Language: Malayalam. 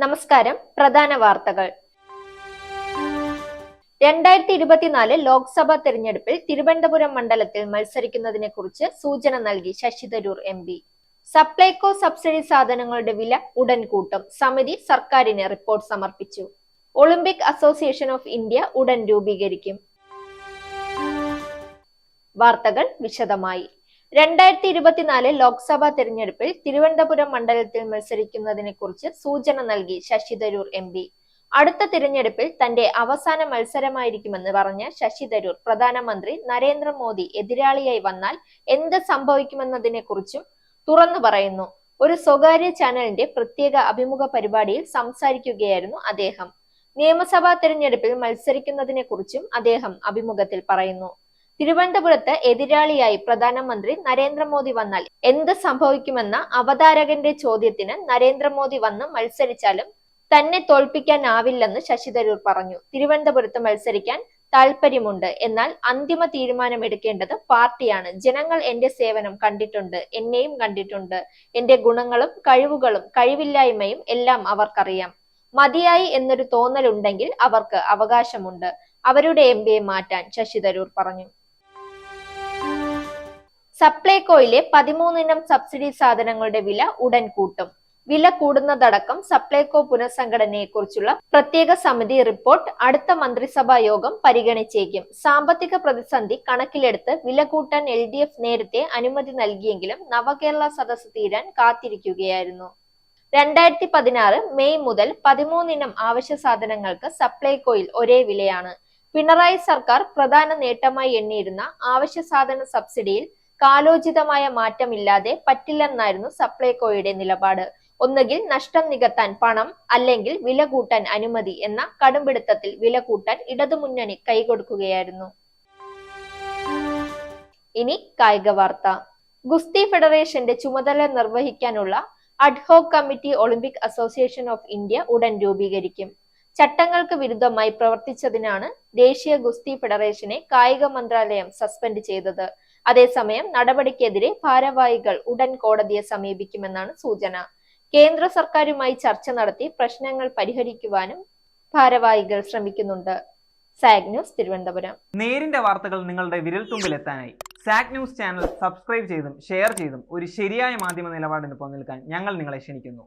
നമസ്കാരം. പ്രധാന വാർത്തകൾ. രണ്ടായിരത്തി ഇരുപത്തിനാല് ലോക്സഭാ തെരഞ്ഞെടുപ്പിൽ തിരുവനന്തപുരം മണ്ഡലത്തിൽ മത്സരിക്കുന്നതിനെ കുറിച്ച് സൂചന നൽകി Shashi Tharoor M P. Supplyco subsidy സാധനങ്ങളുടെ വില ഉടൻ കൂട്ടും സമിതി സർക്കാരിന് റിപ്പോർട്ട് സമർപ്പിച്ചു. ഒളിമ്പിക് അസോസിയേഷൻ ഓഫ് ഇന്ത്യ ഉടൻ രൂപീകരിക്കും. വാർത്തകൾ വിശദമായി. രണ്ടായിരത്തി ഇരുപത്തിനാല് ലോക്സഭാ തെരഞ്ഞെടുപ്പിൽ തിരുവനന്തപുരം മണ്ഡലത്തിൽ മത്സരിക്കുന്നതിനെ കുറിച്ച് സൂചന നൽകി ശശി തരൂർ എം പി. അടുത്ത തിരഞ്ഞെടുപ്പിൽ തന്റെ അവസാന മത്സരമായിരിക്കുമെന്ന് പറഞ്ഞ ശശി തരൂർ പ്രധാനമന്ത്രി നരേന്ദ്രമോദി എതിരാളിയായി വന്നാൽ എന്ത് സംഭവിക്കുമെന്നതിനെ കുറിച്ചും തുറന്നു പറയുന്നു. ഒരു സ്വകാര്യ ചാനലിന്റെ പ്രത്യേക അഭിമുഖ പരിപാടിയിൽ സംസാരിക്കുകയായിരുന്നു അദ്ദേഹം. നിയമസഭാ തെരഞ്ഞെടുപ്പിൽ മത്സരിക്കുന്നതിനെ കുറിച്ചും അദ്ദേഹം അഭിമുഖത്തിൽ പറയുന്നു. തിരുവനന്തപുരത്ത് എതിരാളിയായി പ്രധാനമന്ത്രി നരേന്ദ്രമോദി വന്നാൽ എന്ത് സംഭവിക്കുമെന്ന അവതാരകന്റെ ചോദ്യത്തിന് നരേന്ദ്രമോദി വന്ന് മത്സരിച്ചാലും തന്നെ തോൽപ്പിക്കാനാവില്ലെന്ന് ശശി തരൂർ പറഞ്ഞു. തിരുവനന്തപുരത്ത് മത്സരിക്കാൻ താല്പര്യമുണ്ട് എന്നാൽ അന്തിമ തീരുമാനം എടുക്കേണ്ടത് പാർട്ടിയാണ്. ജനങ്ങൾ എന്റെ സേവനം കണ്ടിട്ടുണ്ട്. എന്നെയും കണ്ടിട്ടുണ്ട്. എന്റെ ഗുണങ്ങളും കഴിവുകളും കഴിവില്ലായ്മയും എല്ലാം അവർക്കറിയാം. മതിയായി എന്നൊരു തോന്നലുണ്ടെങ്കിൽ അവർക്ക് അവകാശമുണ്ട്. അവരുടെ എം മാറ്റാൻ ശശി തരൂർ പറഞ്ഞു. സപ്ലൈകോയിലെ പതിമൂന്നിനം സബ്സിഡി സാധനങ്ങളുടെ വില ഉടൻ കൂട്ടും. വില കൂടുന്നതടക്കം സപ്ലൈകോ പുനഃസംഘടനയെക്കുറിച്ചുള്ള പ്രത്യേക സമിതി റിപ്പോർട്ട് അടുത്ത മന്ത്രിസഭാ യോഗം പരിഗണിച്ചേക്കും. സാമ്പത്തിക പ്രതിസന്ധി കണക്കിലെടുത്ത് വില കൂട്ടാൻ എൽ ഡി എഫ് നേരത്തെ അനുമതി നൽകിയെങ്കിലും നവകേരള സദസ് തീരാൻ കാത്തിരിക്കുകയായിരുന്നു. രണ്ടായിരത്തി പതിനാറ് മെയ് മുതൽ പതിമൂന്നിനം ആവശ്യ സാധനങ്ങൾക്ക് സപ്ലൈകോയിൽ ഒരേ വിലയാണ്. പിണറായി സർക്കാർ പ്രധാന നേട്ടമായി എണ്ണിയിരുന്ന ആവശ്യ സാധന സബ്സിഡിയിൽ കാലോചിതമായ മാറ്റമില്ലാതെ പറ്റില്ലെന്നായിരുന്നു സപ്ലൈകോയുടെ നിലപാട്. ഒന്നുകിൽ നഷ്ടം നികത്താൻ പണം അല്ലെങ്കിൽ വില കൂട്ടാൻ അനുമതി എന്ന കടുംപിടുത്തത്തിൽ വില കൂട്ടാൻ ഇടതുമുന്നണി കൈകൊടുക്കുകയായിരുന്നു. ഇനി കായിക വാർത്ത. ഗുസ്തി ഫെഡറേഷന്റെ ചുമതല നിർവഹിക്കാനുള്ള ad hoc committee Olympic Association of India ഉടൻ രൂപീകരിക്കും. ചട്ടങ്ങൾക്ക് വിരുദ്ധമായി പ്രവർത്തിച്ചതിനാണ് ദേശീയ ഗുസ്തി ഫെഡറേഷനെ കായിക മന്ത്രാലയം സസ്പെൻഡ് ചെയ്തത്. അതേസമയം നടപടിക്കെതിരെ ഭാരവാഹികൾ ഉടൻ കോടതിയെ സമീപിക്കുമെന്നാണ് സൂചന. കേന്ദ്ര സർക്കാരുമായി ചർച്ച നടത്തി പ്രശ്നങ്ങൾ പരിഹരിക്കുവാനും ഭാരവാഹികൾ ശ്രമിക്കുന്നുണ്ട്. സാഗ് ന്യൂസ് തിരുവനന്തപുരം. നേരിന്റെ വാർത്തകൾ നിങ്ങളുടെ വിരൽത്തുമ്പിൽ എത്താനായി സാഗ് ന്യൂസ് ചാനൽ സബ്സ്ക്രൈബ് ചെയ്തും ഷെയർ ചെയ്തും ഒരു ശരിയായ മാധ്യമ നിലപാടിന് നിൽക്കാൻ ഞങ്ങൾ നിങ്ങളെ ക്ഷണിക്കുന്നു.